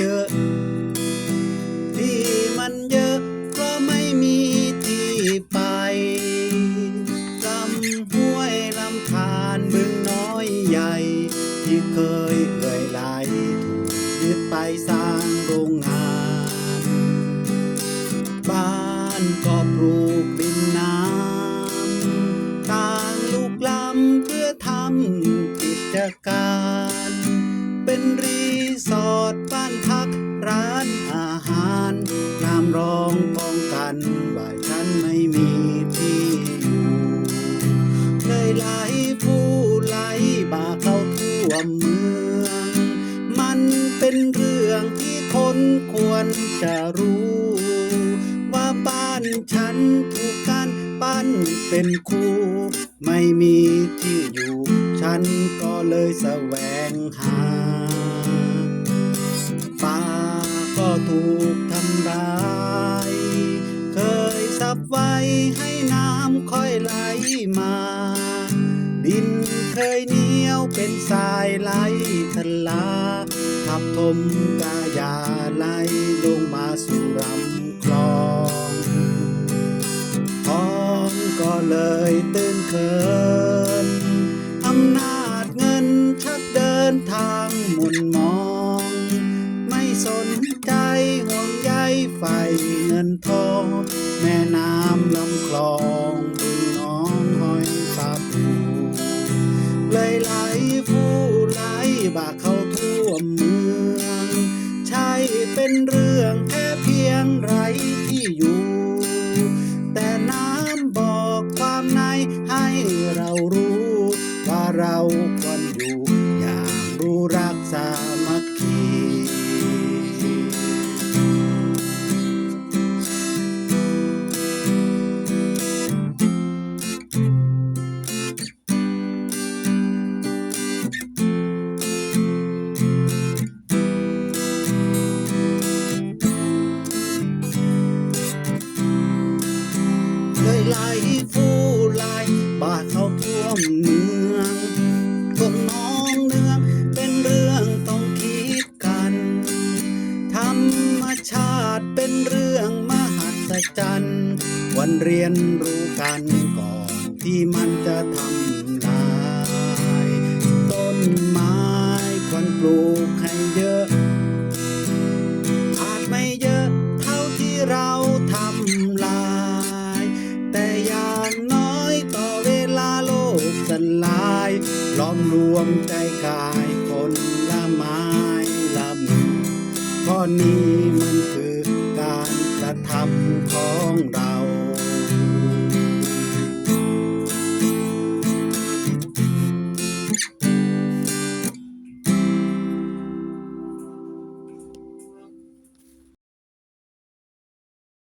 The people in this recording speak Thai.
เยอะ ที่มันเยอะเพราะไม่มีที่ไปลำห้วยลำธารมึงน้อยใหญ่ ที่เคยเคยไหลถูกยึดไปสร้างโรงงาน บ้านก็ปลูกริมน้ำต่างลูกลำเพื่อทำกิจการ เป็นรี ดบ้านพักร้านอาหารยามร้องป้องกันว่าฉันไม่มีที่อยู่เลยไหลผู้ไหลบาเข้าทั่วเมือง มันเป็นเรื่องที่คนควรจะรู้ ว่าบ้านฉันถูกกันปั้นเป็นคู่ไม่มีที่อยู่ ฉันก็เลยแสวงหา ถูกทำร้าย เคยสับไว้ให้น้ำค่อยไหลมา ดินเคยเหนียวเป็นทรายไหลทะลาทับถมกายาไหลลงมาสู่ลำ เงินทองแม่น้ำลำคลองบึงน้องหอยปลาปูเลยไหลฟูไหลบากเข้าท่วมเมือง ใช่เป็นเรื่องแค่เพียงไรที่อยู่ แต่น้ำบอกความในให้เรารู้ ว่าเราควรอยู่อย่างรู้รักสา ไหลฟูไหลบาดเข้าท่วมเมืองท่วมน้องเนืองเป็นเรื่องต้องคิดกัน ธรรมชาติเป็นเรื่องมหัศจรรย์วันเรียนรู้กันก่อนที่มันจะทำ กสลายล้อมรวมใจกายคนละไม้ละมือข้อนี้